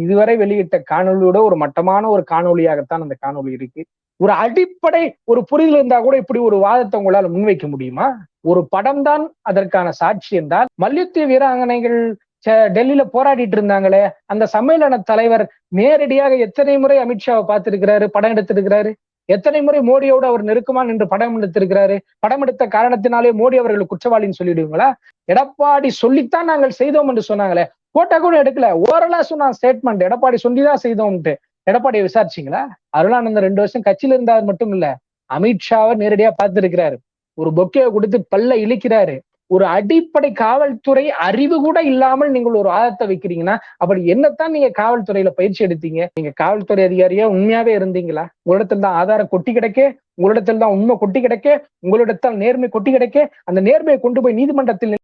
இதுவரை வெளியிட்ட காணொலியோட ஒரு மட்டமான ஒரு காணொலியாகத்தான் அந்த காணொலி இருக்கு. ஒரு அடிப்படை ஒரு புரிதல் இருந்தா கூட இப்படி ஒரு வாதத்தை உங்களால முன்வைக்க முடியுமா? ஒரு படம் தான் அதற்கான சாட்சி என்றால் மல்யுத்த வீராங்கனைகள் டெல்லியில போராடிட்டு இருந்தாங்களே அந்த சம்மேளன தலைவர் நேரடியாக எத்தனை முறை அமித்ஷாவை பார்த்திருக்கிறாரு படம் எடுத்திருக்கிறாரு? எத்தனை முறை மோடியோடு அவர் நெருக்கமா நின்று படம் எடுத்திருக்கிறாரு? படம் எடுத்த காரணத்தினாலே மோடி அவர்கள் குற்றவாளின்னு சொல்லிடுவீங்களா? எடப்பாடி சொல்லித்தான் நாங்கள் செய்தோம் என்று சொன்னாங்களே போட்டா கூட எடுக்கல. ஓரலா சொன்னா ஸ்டேட்மெண்ட் எடப்பாடி சொல்லிதான் செய்தோம்ட்டு எடப்பாடியை விசாரிச்சிங்களா? அருளானந்த ரெண்டு வருஷம் கட்சியில இருந்தார் மட்டும் இல்ல அமித்ஷாவை நேரடியா பார்த்திருக்கிறாரு. ஒரு பொக்கையை கொடுத்து பல்ல இழிக்கிறாரு. ஒரு அடிப்படை காவல்துறை அறிவு கூட இல்லாமல் நீங்கள் ஒரு ஆதத்தை வைக்கிறீங்கன்னா அப்படி என்னத்தான் நீங்க காவல்துறையில பயிற்சி எடுத்தீங்க? நீங்க காவல்துறை அதிகாரியா உண்மையாவே இருந்தீங்களா? உங்களிடத்தில் தான் ஆதாரம் கொட்டி கிடைக்க உங்களிடத்தில் தான் உண்மை கொட்டி கிடைக்க உங்களிடத்தால் நேர்மை கொட்டி கிடக்கே அந்த நேர்மையை கொண்டு போய் நீதிமன்றத்தில்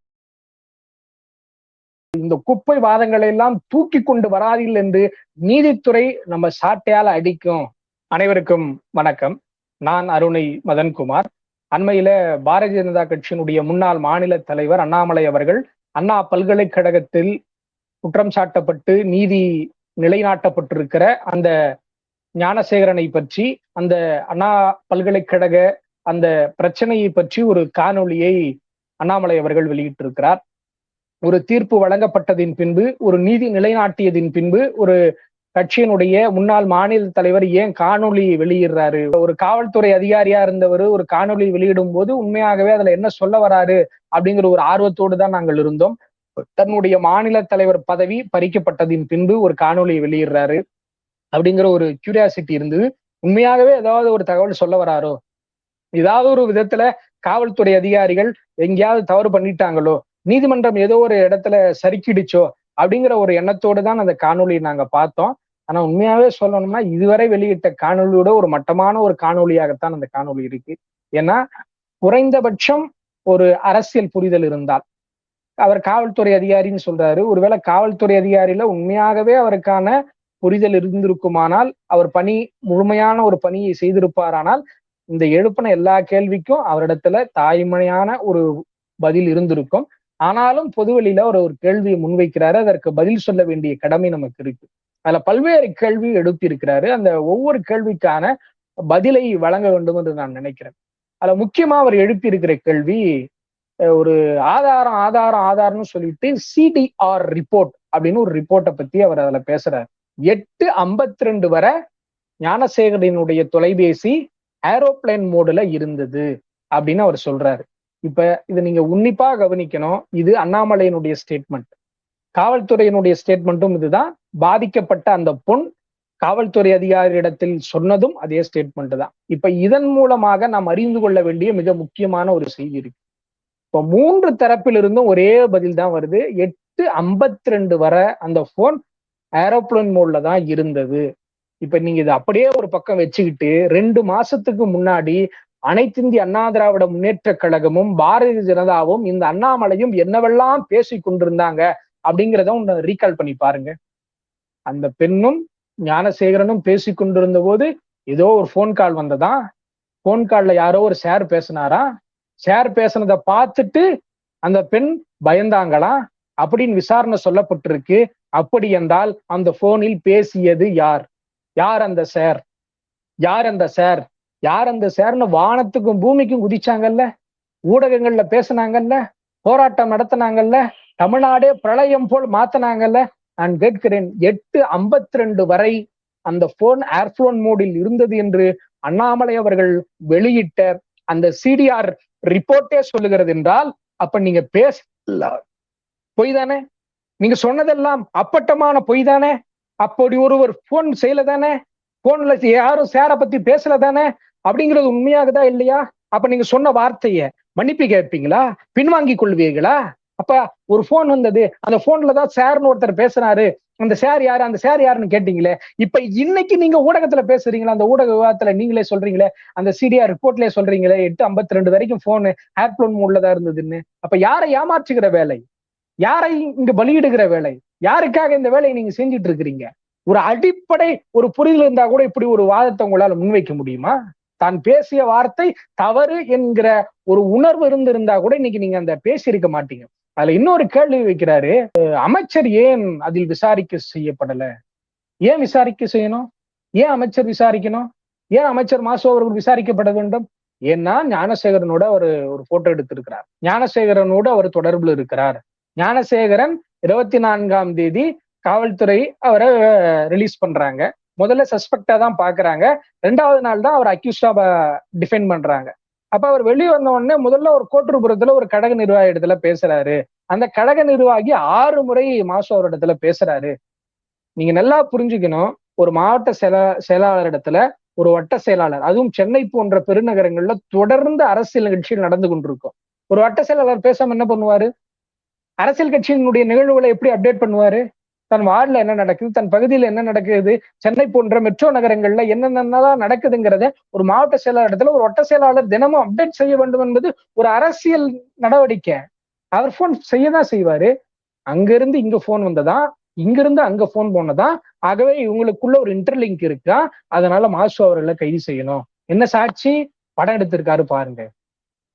இந்த குப்பை வாதங்களை எல்லாம் தூக்கி கொண்டு வராதில் என்று நீதித்துறை நம்ம சாட்டையால அடிக்கும் அனைவருக்கும் வணக்கம். நான் அருணை மதன்குமார். அண்மையில பாரதிய ஜனதா கட்சியினுடைய முன்னாள் மாநில தலைவர் அண்ணாமலை அவர்கள் அண்ணா பல்கலைக்கழகத்தில் குற்றம் சாட்டப்பட்டு நீதி நிலைநாட்டப்பட்டிருக்கிற அந்த ஞானசேகரனை பற்றி அந்த அண்ணா பல்கலைக்கழக அந்த பிரச்சனையை பற்றி ஒரு காணொளியை அண்ணாமலை அவர்கள் வெளியிட்டிருக்கிறார். ஒரு தீர்ப்பு வழங்கப்பட்டதின் பின்பு ஒரு நீதி நிலைநாட்டியதின் பின்பு ஒரு கட்சியினுடைய முன்னாள் மாநில தலைவர் ஏன் காணொலி வெளியிடுறாரு? ஒரு காவல்துறை அதிகாரியா இருந்தவர் ஒரு காணொலி வெளியிடும் போது உண்மையாகவே அதுல என்ன சொல்ல வராரு அப்படிங்கிற ஒரு ஆர்வத்தோடு தான் நாங்கள் இருந்தோம். தன்னுடைய மாநில தலைவர் பதவி பறிக்கப்பட்டதின் பின்பு ஒரு காணொலியை வெளியிடுறாரு அப்படிங்கிற ஒரு கியூரியாசிட்டி இருந்தது. உண்மையாகவே ஏதாவது ஒரு தகவல் சொல்ல வராரோ? ஏதாவது ஒரு விதத்துல காவல்துறை அதிகாரிகள் எங்கேயாவது தவறு பண்ணிட்டாங்களோ? நீதிமன்றம் ஏதோ ஒரு இடத்துல சறுக்கிடுச்சோ அப்படிங்கிற ஒரு எண்ணத்தோடு தான் அந்த காணொலியை நாங்க பார்த்தோம். ஆனா உண்மையாவே சொல்லணும்னா இதுவரை வெளியிட்ட காணொலியோட ஒரு மட்டமான ஒரு காணொலியாகத்தான் அந்த காணொலி இருக்கு. ஏன்னா குறைந்தபட்சம் ஒரு அரசியல் புரிதல் இருந்தால். அவர் காவல்துறை அதிகாரின்னு சொல்றாரு. ஒருவேளை காவல்துறை அதிகாரியில உண்மையாகவே அவருக்கான புரிதல் இருந்திருக்குமானால் அவர் பணி முழுமையான ஒரு பணியை செய்திருப்பாரானால் இந்த எழுப்பின எல்லா கேள்விக்கும் அவரிடத்துல தாய்மையான ஒரு பதில் இருந்திருக்கும். ஆனாலும் பொதுவெளியில அவர் ஒரு கேள்வியை முன்வைக்கிறாரு அதற்கு பதில் சொல்ல வேண்டிய கடமை நமக்கு இருக்கு. அதுல பல்வேறு கேள்வி எழுப்பியிருக்கிறாரு. அந்த ஒவ்வொரு கேள்விக்கான பதிலை வழங்க வேண்டும் என்று நான் நினைக்கிறேன். அதுல முக்கியமா அவர் எழுப்பியிருக்கிற கேள்வி ஒரு ஆதாரம் ஆதாரம் ஆதாரம்னு சொல்லிட்டு சிடிஆர் ரிப்போர்ட் அப்படின்னு ஒரு ரிப்போர்ட்டை பத்தி அவர் அதுல பேசுறாரு. எட்டு ஐம்பத்தி ரெண்டு வரை ஞானசேகரனுடைய தொலைபேசி ஏரோப்ளைன் மோடுல இருந்தது அப்படின்னு அவர் சொல்றாரு. இப்ப இதை நீங்க உன்னிப்பா கவனிக்கணும். இது அண்ணாமலையினுடைய ஸ்டேட்மெண்ட் காவல்துறையினுடைய ஸ்டேட்மெண்ட்டும் இதுதான். பாதிக்கப்பட்ட அந்த பொன் காவல்துறை அதிகாரியிடத்தில் சொன்னதும் அதே ஸ்டேட்மெண்ட் தான். இப்ப இதன் மூலமாக நாம் அறிந்து கொள்ள வேண்டிய மிக முக்கியமான ஒரு செய்தி இருக்கு. இப்ப மூன்று தரப்பிலிருந்தும் ஒரே பதில் தான் வருது. எட்டு ஐம்பத்தி ரெண்டு வரை அந்த போன் ஏரோப்ளேன் மோட்ல தான் இருந்தது. இப்ப நீங்க இது அப்படியே ஒரு பக்கம் வச்சுக்கிட்டு ரெண்டு மாசத்துக்கு முன்னாடி அனைத்திந்திய அண்ணா திராவிட முன்னேற்ற கழகமும் பாரதிய ஜனதாவும் இந்த அண்ணாமலையும் என்னவெல்லாம் பேசி கொண்டிருந்தாங்க அப்படிங்கிறத ஒன்று ரீகால் பண்ணி பாருங்க. அந்த பெண்ணும் ஞானசேகரனும் பேசி கொண்டிருந்த போது ஏதோ ஒரு ஃபோன் கால் வந்ததா? ஃபோன் கால்ல யாரோ ஒரு சேர் பேசினாரா? சார் பேசினதை பார்த்துட்டு அந்த பெண் பயந்தாங்களா? அப்படின்னு விசாரணை சொல்லப்பட்டிருக்கு. அப்படி என்றால் அந்த போனில் பேசியது யார்? யார் அந்த சார் யார் அந்த சார் யார் அந்த சேர்னு வானத்துக்கும் பூமிக்கும் குதிச்சாங்கல்ல? ஊடகங்கள்ல பேசினாங்கல்ல? போராட்டம் நடத்தினாங்கல்ல? தமிழ்நாடே பிரளயம் போல் மாத்தினாங்கல்ல? நான் கேட்கிறேன் எட்டு ஐம்பத்தி ரெண்டு வரை அந்த போன் ஏர்ஃபோன் மோடில் இருந்தது என்று அண்ணாமலை அவர்கள் வெளியிட்ட அந்த சிடிஆர் ரிப்போர்ட்டே சொல்லுகிறது என்றால் அப்ப நீங்க பேசல பொய் தானே? நீங்க சொன்னதெல்லாம் அப்பட்டமான பொய் தானே? அப்படி ஒருவர் போன் செய்யல தானே? போன்ல யாரும் சேர பத்தி பேசல தானே? அப்படிங்கிறது உண்மையாகுதா இல்லையா? அப்ப நீங்க சொன்ன வார்த்தைய மன்னிப்பு கேட்பீங்களா? பின்வாங்கி கொள்வீர்களா? அப்ப ஒரு போன் வந்தது அந்த போன்ல தான் சார்னு ஒருத்தர் பேசுறாரு அந்த சார் யாரு? அந்த சார் யாருன்னு கேட்டீங்களே? இப்ப இன்னைக்கு நீங்க ஊடகத்துல பேசுறீங்களா? அந்த ஊடக விவாதத்துல நீங்களே சொல்றீங்களே? அந்த சிடிஆர் ரிப்போர்ட்லயே சொல்றீங்களே? எட்டு ஐம்பத்தி ரெண்டு வரைக்கும் போன் ஏர்ப்ளோன் மூட்லதான் இருந்ததுன்னு. அப்ப யாரை ஏமாற்றுகிற வேலை? யாரை இங்க பலியிடுகிற வேலை? யாருக்காக இந்த வேலையை நீங்க செஞ்சுட்டு இருக்கிறீங்க? ஒரு அடிப்படை ஒரு புரிதல் இருந்தா கூட இப்படி ஒரு வாதத்தை உங்களால முன்வைக்க முடியுமா? தான் பேசிய வார்த்தை தவறு என்கிற ஒரு உணர்வு இருந்திருந்தா கூட இன்னைக்கு நீங்க அந்த பேசியிருக்க மாட்டீங்க. அதுல இன்னொரு கேள்வி வைக்கிறாரு அமைச்சர் ஏன் அதில் விசாரிக்க செய்யப்படல? ஏன் விசாரிக்க செய்யணும்? ஏன் அமைச்சர் விசாரிக்கணும்? ஏன் அமைச்சர் மாசு அவர்கள் விசாரிக்கப்பட வேண்டும்? ஏன்னா ஞானசேகரனோட ஒரு ஒரு போட்டோ எடுத்திருக்கிறார். ஞானசேகரனோட அவர் தொடர்புல இருக்கிறார். ஞானசேகரன் இருபத்தி நான்காம் தேதி காவல்துறை அவரை ரிலீஸ் பண்றாங்க. முதல்ல சஸ்பெக்டா தான் பாக்குறாங்க. ரெண்டாவது நாள் தான் அவர் அக்யூஸ்டா டிஃபைன் பண்றாங்க. அப்ப அவர் வெளியே வந்த உடனே முதல்ல ஒரு கோட்டுப்புறத்துல ஒரு கடக நிர்வாக இடத்துல பேசுறாரு. அந்த கடக நிர்வாகி ஆறு முறை மாசு அவர் இடத்துல பேசுறாரு. நீங்க நல்லா புரிஞ்சுக்கணும். ஒரு மாவட்ட செயலா செயலாளர் இடத்துல ஒரு வட்ட செயலாளர் அதுவும் சென்னை போன்ற பெருநகரங்கள்ல தொடர்ந்து அரசியல் நிகழ்ச்சிகள் நடந்து கொண்டிருக்கும். ஒரு வட்ட செயலாளர் பேசாம என்ன பண்ணுவாரு? அரசியல் கட்சியினுடைய நிகழ்வுகளை எப்படி அப்டேட் பண்ணுவாரு? தன் வார்டில் என்ன நடக்குது தன் பகுதியில் என்ன நடக்குது சென்னை போன்ற மெட்ரோ நகரங்கள்ல என்னென்னலாம் நடக்குதுங்கிறத ஒரு மாவட்ட செயலாளர் இடத்துல ஒரு ஒட்ட செயலாளர் தினமும் அப்டேட் செய்ய வேண்டும் என்பது ஒரு அரசியல் நடவடிக்கை. அவர் போன் செய்யதான் செய்வாரு. அங்கிருந்து இங்க போன் வந்ததா? இங்கிருந்து அங்க போன் போனதா? ஆகவே இவங்களுக்குள்ள ஒரு இன்டர்லிங்க் இருக்கா? அதனால மாசு அவர்களை கைது செய்யணும். என்ன சாட்சி? படம் எடுத்திருக்காரு பாருங்க.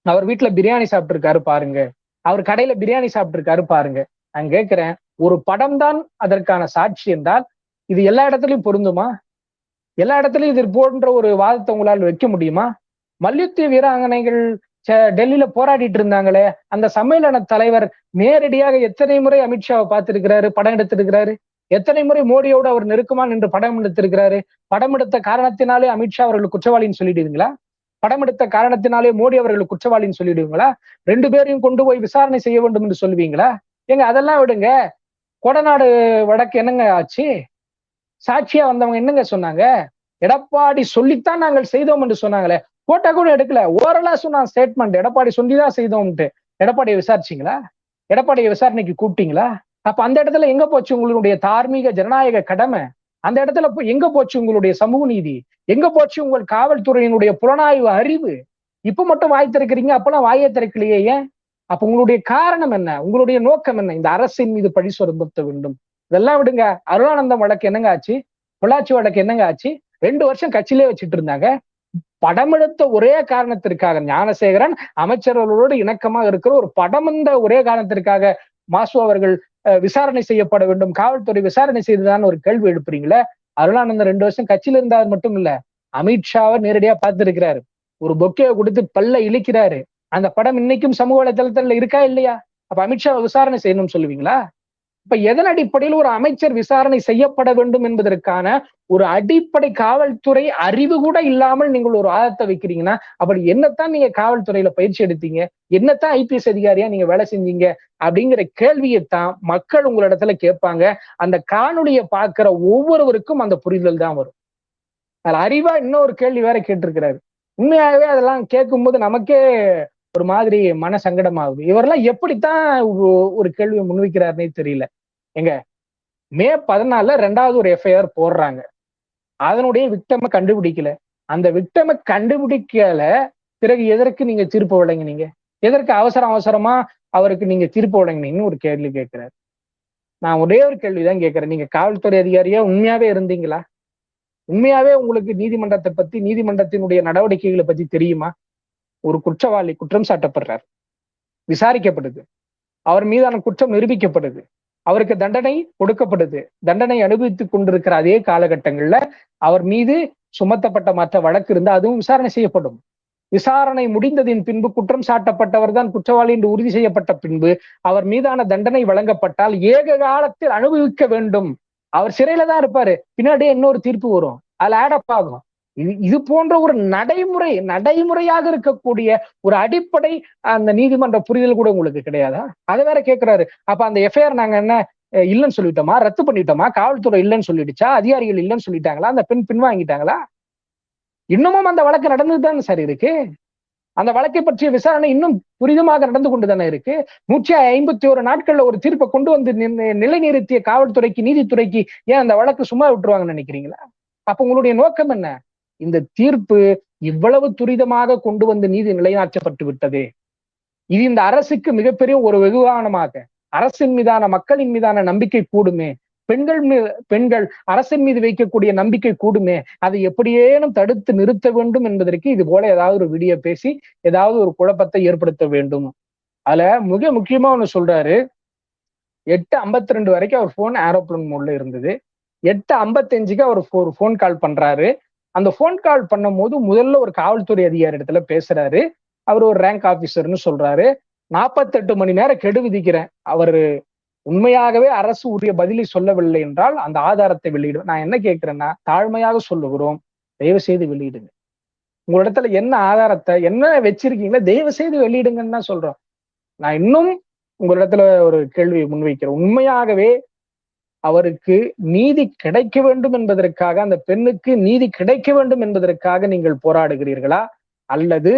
அவர் வீட்டுல பிரியாணி சாப்பிட்டுருக்காரு பாருங்க. அவர் கடையில பிரியாணி சாப்பிட்டிருக்காரு பாருங்க. நான் கேட்கிறேன் ஒரு படம் தான் அதற்கான சாட்சி என்றால் இது எல்லா இடத்துலயும் பொருந்துமா? எல்லா இடத்துலயும் இது போன்ற ஒரு வாதத்தை உங்களால் வைக்க முடியுமா? மல்யுத்த வீராங்கனைகள் டெல்லியில போராடிட்டு இருந்தாங்களே அந்த சம்மேளன தலைவர் நேரடியாக எத்தனை முறை அமித்ஷாவை பார்த்திருக்கிறாரு படம் எடுத்திருக்கிறாரு? எத்தனை முறை மோடியோடு அவர் நெருக்கமா நின்று படம் எடுத்திருக்கிறாரு? படம் எடுத்த காரணத்தினாலே அமித்ஷா அவர்கள் குற்றவாளின்னு சொல்லிடுவீங்களா? படம் எடுத்த காரணத்தினாலே மோடி அவர்கள் குற்றவாளின்னு சொல்லிடுவீங்களா? ரெண்டு பேரையும் கொண்டு போய் விசாரணை செய்ய வேண்டும் என்று சொல்லுவீங்களா? ஏங்க அதெல்லாம் விடுங்க. கொடநாடு வடக்கு என்னங்க ஆச்சு? சாட்சியா வந்தவங்க என்னங்க சொன்னாங்க? எடப்பாடி சொல்லித்தான் நாங்கள் செய்தோம் என்று சொன்னாங்களே. போட்டா கூட எடுக்கல. ஓரலா சொன்னான் ஸ்டேட்மெண்ட் எடப்பாடி சொல்லிதான் செய்தோம்ட்டு எடப்பாடியை விசாரிச்சீங்களா? எடப்பாடியை விசாரணைக்கு கூப்பிட்டீங்களா? அப்ப அந்த இடத்துல எங்க போச்சு உங்களுடைய தார்மீக ஜனநாயக கடமை? அந்த இடத்துல எங்க போச்சு உங்களுடைய சமூக நீதி? எங்க போச்சு உங்கள் காவல்துறையினுடைய புலனாய்வு அறிவு? இப்ப மட்டும் வாய் திறக்கிறீங்க அப்பெல்லாம் வாயை திறக்கலையே ஏன்? அப்ப உங்களுடைய காரணம் என்ன? உங்களுடைய நோக்கம் என்ன? இந்த அரசின் மீது பழி சுரம்பத்த வேண்டும். இதெல்லாம் விடுங்க. அருளானந்தம் வழக்கு என்னங்க ஆச்சு? பொள்ளாச்சி வழக்கு என்னங்க ஆச்சு? ரெண்டு வருஷம் கட்சியிலே வச்சுட்டு இருந்தாங்க. படம் எடுத்த ஒரே காரணத்திற்காக ஞானசேகரன் அமைச்சர்களோடு இணக்கமா இருக்கிற ஒரு படம் இந்த ஒரே காரணத்திற்காக மாசு அவர்கள் விசாரணை செய்யப்பட வேண்டும். காவல்துறை விசாரணை செய்துதான் ஒரு கேள்வி எழுப்புறீங்களே? அருளானந்தம் ரெண்டு வருஷம் கட்சியில இருந்தார் மட்டும் இல்ல அமித்ஷாவை நேரடியா பார்த்திருக்கிறாரு. ஒரு பொக்கையை கொடுத்து பல்ல இழிக்கிறாரு. அந்த படம் இன்னைக்கும் சமூக வலைதளத்தில் இருக்கா இல்லையா? அப்ப அமித்ஷா விசாரணை செய்யணும்னு சொல்லுவீங்களா? இப்ப எதன் அடிப்படையில் ஒரு அமைச்சர் விசாரணை செய்யப்பட வேண்டும் என்பதற்கான ஒரு அடிப்படை காவல்துறை அறிவு கூட இல்லாமல் நீங்கள் ஒரு ஆதத்தை வைக்கிறீங்கன்னா அப்படி என்னத்தான் நீங்க காவல்துறையில பயிற்சி எடுத்தீங்க? என்னத்தான் ஐபிஎஸ் அதிகாரியா நீங்க வேலை செஞ்சீங்க? அப்படிங்கிற கேள்வியைத்தான் மக்கள் உங்களிடத்துல கேட்பாங்க. அந்த காணொலியை பார்க்கிற ஒவ்வொருவருக்கும் அந்த புரிதல் தான் வரும். அது அறிவா இன்னொரு கேள்வி வேற கேட்டிருக்கிறாரு. உண்மையாகவே அதெல்லாம் கேட்கும்போது நமக்கே ஒரு மாதிரி மன சங்கடமாகுது. இவரெல்லாம் எப்படித்தான் ஒரு கேள்வியை முன்வைக்கிறாருன்னே தெரியல. எங்க மே பதினாலுல ரெண்டாவது ஒரு எஃப்ஐஆர் போடுறாங்க. அதனுடைய விக்டமை கண்டுபிடிக்கல. அந்த விக்டமை கண்டுபிடிக்கல பிறகு எதற்கு நீங்க தீர்ப்பு வழங்கினீங்க? எதற்கு அவசரம் அவசரமா அவருக்கு நீங்க தீர்ப்பு வழங்கினீங்கன்னு ஒரு கேள்வி கேட்கிறாரு. நான் ஒரே ஒரு கேள்விதான் கேட்கிறேன். நீங்க காவல்துறை அதிகாரியா உண்மையாவே இருந்தீங்களா? உண்மையாவே உங்களுக்கு நீதிமன்றத்தை பத்தி நீதிமன்றத்தினுடைய நடவடிக்கைகளை பத்தி தெரியுமா? ஒரு குற்றவாளி குற்றம் சாட்டப்படுறார். விசாரிக்கப்படுது. அவர் மீதான குற்றம் நிரூபிக்கப்படுது. அவருக்கு தண்டனை கொடுக்கப்படுது. தண்டனை அனுபவித்துக் கொண்டிருக்கிற அதே காலகட்டங்கள்ல அவர் மீது சுமத்தப்பட்ட மற்ற வழக்கு இருந்தால் அதுவும் விசாரணை செய்யப்படும். விசாரணை முடிந்ததின் பின்பு குற்றம் சாட்டப்பட்டவர் தான் குற்றவாளி என்று உறுதி செய்யப்பட்ட பின்பு அவர் மீதான தண்டனை வழங்கப்பட்டால் ஏக காலத்தில் அனுபவிக்க வேண்டும். அவர் சிறையில தான் இருப்பாரு. பின்னாடியே இன்னொரு தீர்ப்பு வரும். அதுல ஆடப் ஆகும். இது இது போன்ற ஒரு நடைமுறை நடைமுறையாக இருக்கக்கூடிய ஒரு அடிப்படை அந்த நீதிமன்ற புரிதல் கூட உங்களுக்கு கிடையாதா? அதை வேற கேட்கிறாரு அப்ப அந்த எஃப்ஐஆர் நாங்க என்ன இல்லைன்னு சொல்லிட்டோமா? ரத்து பண்ணிட்டோமா? காவல்துறை இல்லைன்னு சொல்லிடுச்சா? அதிகாரிகள் இல்லைன்னு சொல்லிட்டாங்களா? அந்த பெண் பின்வாங்கிட்டாங்களா? இன்னமும் அந்த வழக்கு நடந்துட்டு தானே சார் இருக்கு? அந்த வழக்கை பற்றிய விசாரணை இன்னும் துரிதமாக நடந்து கொண்டு தானே இருக்கு? நூற்றி ஐம்பத்தி ஒரு நாட்கள்ல ஒரு தீர்ப்பை கொண்டு வந்து நிலைநிறுத்திய காவல்துறைக்கு நீதித்துறைக்கு ஏன் அந்த வழக்கு சும்மா விட்டுருவாங்கன்னு நினைக்கிறீங்களா? அப்ப உங்களுடைய நோக்கம் என்ன? இந்த தீர்ப்பு இவ்வளவு துரிதமாக கொண்டு வந்து நீதி நிலைநாட்டப்பட்டு விட்டது. இது இந்த அரசுக்கு மிகப்பெரிய ஒரு வெகுவானமாக அரசின் மீதான மக்களின் மீதான நம்பிக்கை கூடுமே பெண்கள் பெண்கள் அரசின் மீது வைக்கக்கூடிய நம்பிக்கை கூடுமே அதை எப்படியேனும் தடுத்து நிறுத்த வேண்டும் என்பதற்கு இது போல ஏதாவது ஒரு விடிய பேசி ஏதாவது ஒரு குழப்பத்தை ஏற்படுத்த வேண்டும். அதுல மிக முக்கியமா ஒண்ணு சொல்றாரு. எட்டு ஐம்பத்தி ரெண்டு வரைக்கும் அவர் போன் ஏரோப்ளேன் மோட்ல இருந்தது. எட்டு ஐம்பத்தஞ்சுக்கு அவர் ஒரு ஃபோன் கால் பண்றாரு. அந்த ஃபோன் கால் பண்ணும் போது முதல்ல ஒரு காவல்துறை அதிகாரி இடத்துல பேசுறாரு. அவர் ஒரு ரேங்க் ஆபீசர்னு சொல்றாரு. நாற்பத்தெட்டு மணி நேரம் கெடு விதிக்கிறேன். அவர் உண்மையாகவே அரசு உரிய பதிலை சொல்லவில்லை என்றால் அந்த ஆதாரத்தை வெளியிடும் நான் என்ன கேட்கிறேன்னா தாழ்மையாக சொல்லுகிறோம். தயவு செய்து வெளியிடுங்க. உங்களிடத்துல என்ன ஆதாரத்தை என்ன வச்சிருக்கீங்களோ தயவு செய்து வெளியிடுங்கன்னு தான் சொல்றோம். நான் இன்னும் உங்களிடத்துல ஒரு கேள்வியை முன்வைக்கிறேன். உண்மையாகவே அவருக்கு நீதி கிடைக்க வேண்டும் என்பதற்காக அந்த பெண்ணுக்கு நீதி கிடைக்க வேண்டும் என்பதற்காக நீங்கள் போராடுகிறீர்களா? அல்லது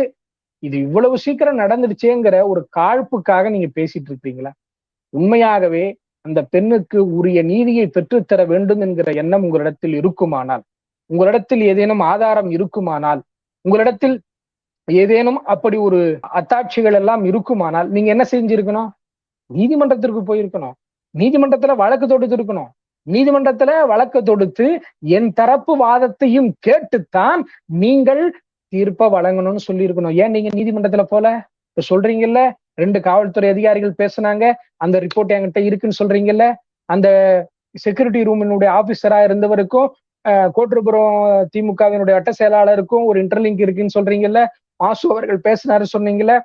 இது இவ்வளவு சீக்கிரம் நடந்துடுச்சேங்கிற ஒரு காழ்ப்புக்காக நீங்க பேசிட்டு இருக்கீங்களா உண்மையாகவே அந்த பெண்ணுக்கு உரிய நீதியை பெற்றுத்தர வேண்டும் என்கிற எண்ணம் உங்களிடத்தில் இருக்குமானால் உங்களிடத்தில் ஏதேனும் ஆதாரம் இருக்குமானால் உங்களிடத்தில் ஏதேனும் அப்படி ஒரு அத்தாட்சிகள் எல்லாம் இருக்குமானால் நீங்க என்ன செஞ்சிருக்கணும்? நீதிமன்றத்திற்கு போயிருக்கணும். நீதிமன்றத்துல வழக்கு தொடுத்து இருக்கணும். நீதிமன்றத்துல வழக்கு தொடுத்து என் தரப்பு வாதத்தையும் கேட்டுத்தான் நீங்கள் தீர்ப்ப வழங்கணும்னு சொல்லி இருக்கணும் ஏன் நீங்க நீதிமன்றத்துல போல? இப்ப சொல்றீங்கல்ல ரெண்டு காவல்துறை அதிகாரிகள் பேசுனாங்க அந்த ரிப்போர்ட் என்கிட்ட இருக்குன்னு சொல்றீங்கல்ல அந்த செக்யூரிட்டி ரூமினுடைய ஆபீசரா இருந்தவருக்கும் கோட்டுப்புறம் திமுகவினுடைய வட்ட செயலாளருக்கும் ஒரு இன்டர்லிங்க் இருக்குன்னு சொல்றீங்கல்ல ஆசு அவர்கள் பேசினாரு சொன்னீங்கல்ல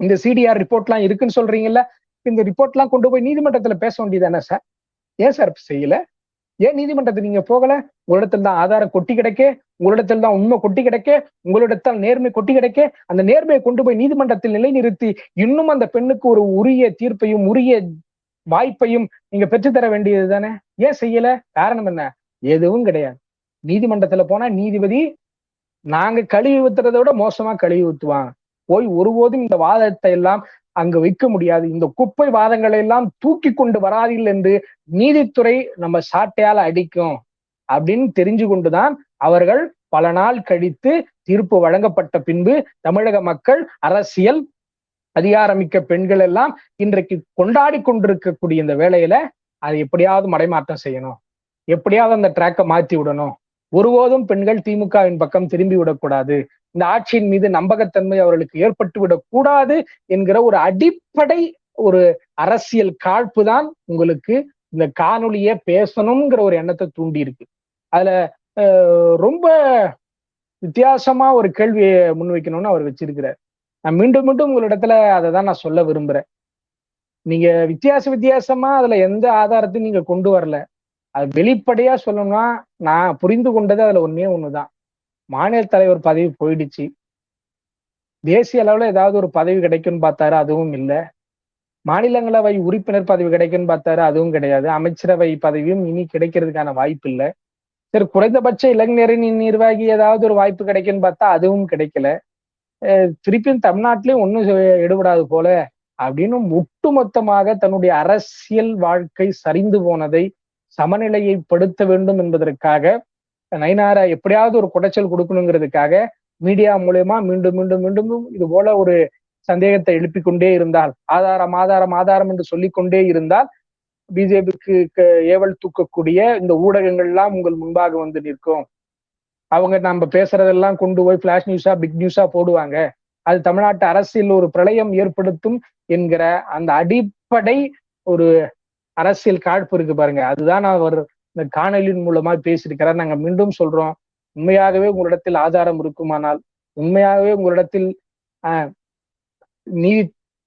இந்த சிடிஆர் ரிப்போர்ட்லாம் இருக்குன்னு சொல்றீங்கல்ல இந்த ரிப்போர்ட்லாம் கொண்டு போய் நீதிமன்றத்துல பேச வேண்டியதானே சார்? ஏன் சார் செய்யல? ஏன் நீதிமன்றத்துக்கு நீங்க போகல? உங்களிடத்தில் தான் ஆதாரம் கொட்டி கிடைக்க உங்களிடத்தில் தான் உண்மை கொட்டி கிடைக்க உங்களிடத்தால் நேர்மை கொட்டி கிடைக்க அந்த நேர்மையை கொண்டு போய் நீதிமன்றத்தில் நிலைநிறுத்தி இன்னும் அந்த பெண்ணுக்கு ஒரு உரிய தீர்ப்பையும் உரிய வாய்ப்பையும் நீங்க பெற்றுத்தர வேண்டியது தானே ஏன் செய்யல? காரணம் என்ன? எதுவும் கிடையாது. நீதிமன்றத்துல போனா நீதிபதி நாங்க கழுவி ஊத்துறதை விட மோசமா கழுவி ஊத்துவாங்க போய் ஒருபோதும் இந்த வாதத்தை எல்லாம் அங்கு வைக்க முடியாது. இந்த குப்பை வாதங்களை எல்லாம் தூக்கி கொண்டு வராதில்லை என்று நீதித்துறை நம்ம சாட்டையால அடிக்கும் அப்படின்னு தெரிஞ்சு கொண்டுதான் அவர்கள் பல நாள் கழித்து தீர்ப்பு வழங்கப்பட்ட பின்பு தமிழக மக்கள் அரசியல் அதிகாரமிக்க பெண்கள் எல்லாம் இன்றைக்கு கொண்டாடி கொண்டிருக்கக்கூடிய இந்த வேலையில அதை எப்படியாவது மடைமாற்றம் செய்யணும். எப்படியாவது அந்த ட்ராக்கை மாத்தி விடணும். ஒருபோதும் பெண்கள் திமுகவின் பக்கம் திரும்பி விடக்கூடாது. இந்த ஆட்சியின் மீது நம்பகத்தன்மை அவர்களுக்கு ஏற்பட்டு விடக்கூடாது என்கிற ஒரு அடிப்படை ஒரு அரசியல் காழ்ப்பு தான் உங்களுக்கு இந்த காணொலிய பேசணுங்கிற ஒரு எண்ணத்தை தூண்டி இருக்கு அதுல ரொம்ப வித்தியாசமா ஒரு கேள்வியை முன்வைக்கணும்னு அவர் வச்சிருக்கிறார். நான் மீண்டும் மீண்டும் உங்களிடத்துல அதை தான் நான் சொல்ல விரும்புறேன். நீங்க வித்தியாச வித்தியாசமா அதுல எந்த ஆதாரத்தையும் நீங்க கொண்டு வரல. அது வெளிப்படையா சொல்லணும்னா நான் புரிந்து கொண்டது அதுல ஒன்னே ஒண்ணுதான். மாநில தலைவர் பதவி போயிடுச்சு. தேசிய அளவுல ஏதாவது ஒரு பதவி கிடைக்கும்னு பார்த்தாரு அதுவும் இல்லை. மாநிலங்களவை உறுப்பினர் பதவி கிடைக்கும்னு பார்த்தாரு அதுவும் கிடையாது. அமைச்சரவை பதவியும் இனி கிடைக்கிறதுக்கான வாய்ப்பு இல்லை. சரி குறைந்தபட்ச இளைஞரின் நிர்வாகி ஏதாவது ஒரு வாய்ப்பு கிடைக்கும்னு பார்த்தா அதுவும் கிடைக்கல. திருப்பியும் தமிழ்நாட்டிலையும் ஒன்றும் எடுபடாது போல. அப்படின்னு ஒட்டுமொத்தமாக தன்னுடைய அரசியல் வாழ்க்கை சரிந்து போனதை சமநிலையை படுத்த வேண்டும் என்பதற்காக நயனாரா எப்படியாவது ஒரு குடைச்சல் கொடுக்கணுங்கிறதுக்காக மீடியா மூலயமா மீண்டும் மீண்டும் மீண்டும் இது போல ஒரு சந்தேகத்தை எழுப்பி கொண்டே இருந்தால் ஆதாரம் ஆதாரம் ஆதாரம் என்று சொல்லிக்கொண்டே இருந்தால் பிஜேபிக்கு ஏவல் தூக்கக்கூடிய இந்த ஊடகங்கள்லாம் உங்கள் முன்பாக வந்து நிற்கும். அவங்க நம்ம பேசுறதெல்லாம் கொண்டு போய் பிளாஷ் நியூஸா பிக் நியூஸா போடுவாங்க. அது தமிழ்நாட்டு அரசியல் ஒரு பிரளயம் ஏற்படுத்தும் என்கிற அந்த அடிப்படை ஒரு அரசியல் காழ்ப்பு இருக்கு பாருங்க. அதுதான் அவர் இந்த காணொலியின் மூலமா பேசியிருக்கிறார் நாங்க மீண்டும் சொல்றோம். உண்மையாகவே உங்களிடத்தில் ஆதாரம் இருக்குமானால் உண்மையாகவே உங்களிடத்தில் நீதி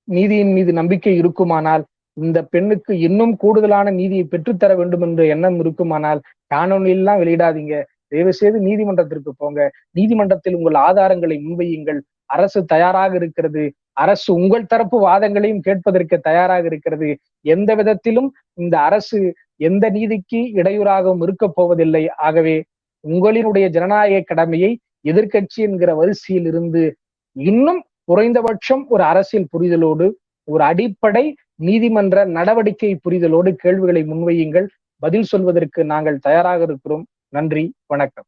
நீதியின் மீது நம்பிக்கை இருக்குமானால் இந்த பெண்ணுக்கு இன்னும் கூடுதலான நீதியை பெற்றுத்தர வேண்டும் என்ற எண்ணம் இருக்குமானால் காணொலியெல்லாம் வெளியிடாதீங்க. தயவு செய்து நீதிமன்றத்திற்கு போங்க. நீதிமன்றத்தில் உங்கள் ஆதாரங்களை முன்வையுங்கள். அரசு தயாராக இருக்கிறது. அரசு உங்கள் தரப்பு வாதங்களையும் கேட்பதற்கு தயாராக இருக்கிறது. எந்த விதத்திலும் இந்த அரசு எந்த நீதிக்கு இடையூறாகவும் இருக்க போவதில்லை. ஆகவே உங்களினுடைய ஜனநாயக கடமையை எதிர்கட்சி என்கிற வரிசையில் இருந்து இன்னும் குறைந்தபட்சம் ஒரு அரசியல் புரிதலோடு ஒரு அடிப்படை நீதிமன்ற நடவடிக்கை புரிதலோடு கேள்விகளை முன்வையுங்கள். பதில் சொல்வதற்கு நாங்கள் தயாராக இருக்கிறோம். நன்றி வணக்கம்.